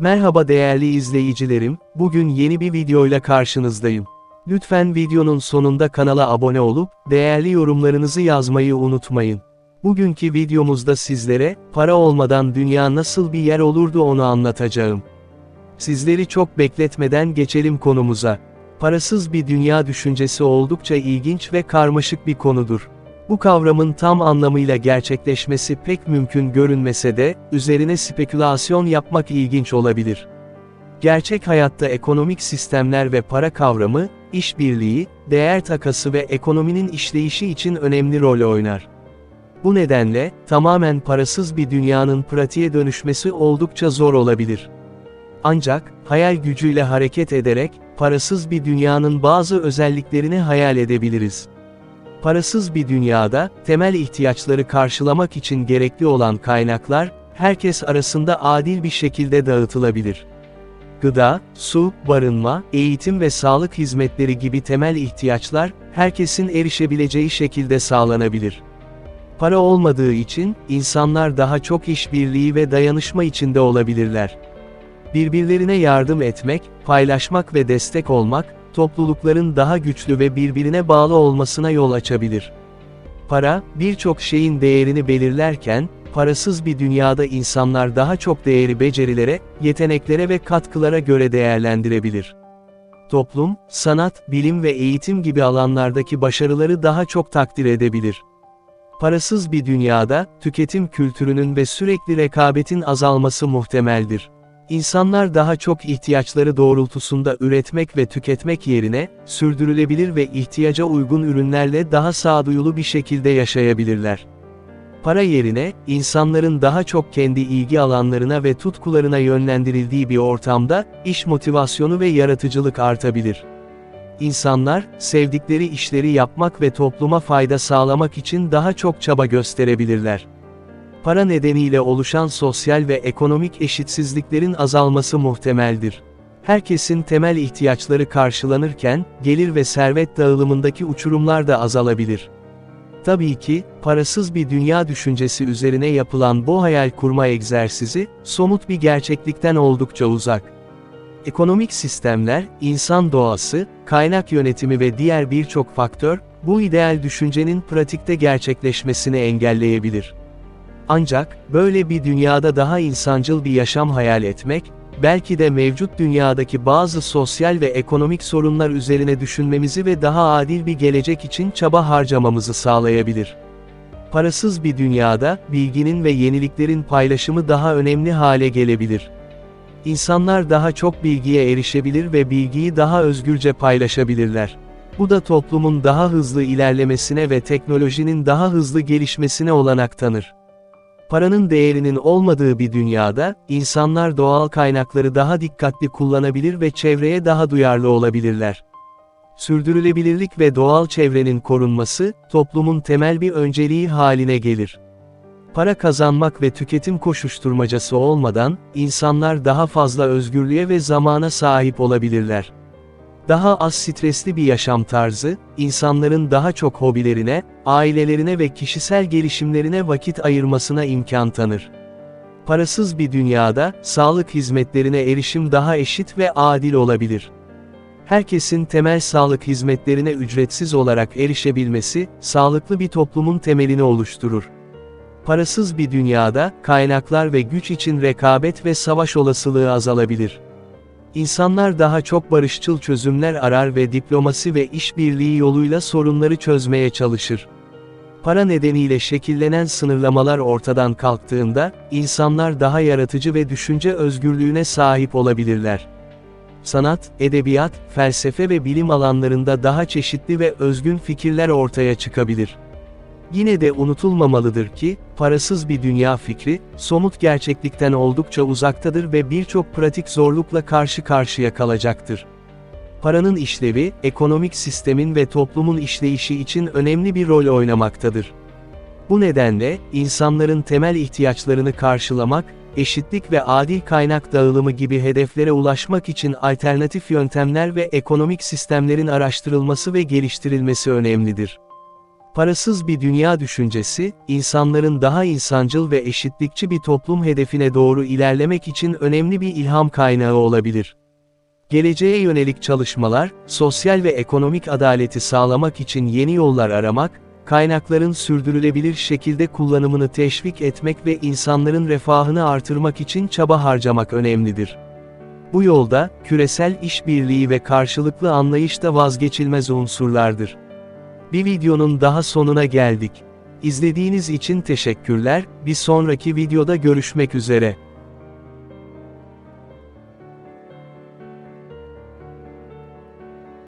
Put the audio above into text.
Merhaba değerli izleyicilerim, bugün yeni bir videoyla karşınızdayım. Lütfen videonun sonunda kanala abone olup, değerli yorumlarınızı yazmayı unutmayın. Bugünkü videomuzda sizlere, para olmadan dünya nasıl bir yer olurdu onu anlatacağım. Sizleri çok bekletmeden geçelim konumuza. Parasız bir dünya düşüncesi oldukça ilginç ve karmaşık bir konudur. Bu kavramın tam anlamıyla gerçekleşmesi pek mümkün görünmese de, üzerine spekülasyon yapmak ilginç olabilir. Gerçek hayatta ekonomik sistemler ve para kavramı, işbirliği, değer takası ve ekonominin işleyişi için önemli rol oynar. Bu nedenle, tamamen parasız bir dünyanın pratiğe dönüşmesi oldukça zor olabilir. Ancak, hayal gücüyle hareket ederek, parasız bir dünyanın bazı özelliklerini hayal edebiliriz. Parasız bir dünyada, temel ihtiyaçları karşılamak için gerekli olan kaynaklar, herkes arasında adil bir şekilde dağıtılabilir. Gıda, su, barınma, eğitim ve sağlık hizmetleri gibi temel ihtiyaçlar, herkesin erişebileceği şekilde sağlanabilir. Para olmadığı için, insanlar daha çok işbirliği ve dayanışma içinde olabilirler. Birbirlerine yardım etmek, paylaşmak ve destek olmak, toplulukların daha güçlü ve birbirine bağlı olmasına yol açabilir. Para, birçok şeyin değerini belirlerken, parasız bir dünyada insanlar daha çok değeri becerilere, yeteneklere ve katkılara göre değerlendirebilir. Toplum, sanat, bilim ve eğitim gibi alanlardaki başarıları daha çok takdir edebilir. Parasız bir dünyada, tüketim kültürünün ve sürekli rekabetin azalması muhtemeldir. İnsanlar daha çok ihtiyaçları doğrultusunda üretmek ve tüketmek yerine, sürdürülebilir ve ihtiyaca uygun ürünlerle daha sağduyulu bir şekilde yaşayabilirler. Para yerine, insanların daha çok kendi ilgi alanlarına ve tutkularına yönlendirildiği bir ortamda, iş motivasyonu ve yaratıcılık artabilir. İnsanlar, sevdikleri işleri yapmak ve topluma fayda sağlamak için daha çok çaba gösterebilirler. Para nedeniyle oluşan sosyal ve ekonomik eşitsizliklerin azalması muhtemeldir. Herkesin temel ihtiyaçları karşılanırken, gelir ve servet dağılımındaki uçurumlar da azalabilir. Tabii ki, parasız bir dünya düşüncesi üzerine yapılan bu hayal kurma egzersizi, somut bir gerçeklikten oldukça uzak. Ekonomik sistemler, insan doğası, kaynak yönetimi ve diğer birçok faktör, bu ideal düşüncenin pratikte gerçekleşmesini engelleyebilir. Ancak, böyle bir dünyada daha insancıl bir yaşam hayal etmek, belki de mevcut dünyadaki bazı sosyal ve ekonomik sorunlar üzerine düşünmemizi ve daha adil bir gelecek için çaba harcamamızı sağlayabilir. Parasız bir dünyada, bilginin ve yeniliklerin paylaşımı daha önemli hale gelebilir. İnsanlar daha çok bilgiye erişebilir ve bilgiyi daha özgürce paylaşabilirler. Bu da toplumun daha hızlı ilerlemesine ve teknolojinin daha hızlı gelişmesine olanak tanır. Paranın değerinin olmadığı bir dünyada, insanlar doğal kaynakları daha dikkatli kullanabilir ve çevreye daha duyarlı olabilirler. Sürdürülebilirlik ve doğal çevrenin korunması, toplumun temel bir önceliği haline gelir. Para kazanmak ve tüketim koşuşturmacası olmadan, insanlar daha fazla özgürlüğe ve zamana sahip olabilirler. Daha az stresli bir yaşam tarzı, insanların daha çok hobilerine, ailelerine ve kişisel gelişimlerine vakit ayırmasına imkan tanır. Parasız bir dünyada, sağlık hizmetlerine erişim daha eşit ve adil olabilir. Herkesin temel sağlık hizmetlerine ücretsiz olarak erişebilmesi, sağlıklı bir toplumun temelini oluşturur. Parasız bir dünyada, kaynaklar ve güç için rekabet ve savaş olasılığı azalabilir. İnsanlar daha çok barışçıl çözümler arar ve diplomasi ve işbirliği yoluyla sorunları çözmeye çalışır. Para nedeniyle şekillenen sınırlamalar ortadan kalktığında, insanlar daha yaratıcı ve düşünce özgürlüğüne sahip olabilirler. Sanat, edebiyat, felsefe ve bilim alanlarında daha çeşitli ve özgün fikirler ortaya çıkabilir. Yine de unutulmamalıdır ki, parasız bir dünya fikri, somut gerçeklikten oldukça uzaktadır ve birçok pratik zorlukla karşı karşıya kalacaktır. Paranın işlevi, ekonomik sistemin ve toplumun işleyişi için önemli bir rol oynamaktadır. Bu nedenle, insanların temel ihtiyaçlarını karşılamak, eşitlik ve adil kaynak dağılımı gibi hedeflere ulaşmak için alternatif yöntemler ve ekonomik sistemlerin araştırılması ve geliştirilmesi önemlidir. Parasız bir dünya düşüncesi, insanların daha insancıl ve eşitlikçi bir toplum hedefine doğru ilerlemek için önemli bir ilham kaynağı olabilir. Geleceğe yönelik çalışmalar, sosyal ve ekonomik adaleti sağlamak için yeni yollar aramak, kaynakların sürdürülebilir şekilde kullanımını teşvik etmek ve insanların refahını artırmak için çaba harcamak önemlidir. Bu yolda, küresel işbirliği ve karşılıklı anlayış da vazgeçilmez unsurlardır. Bir videonun daha sonuna geldik. İzlediğiniz için teşekkürler, bir sonraki videoda görüşmek üzere.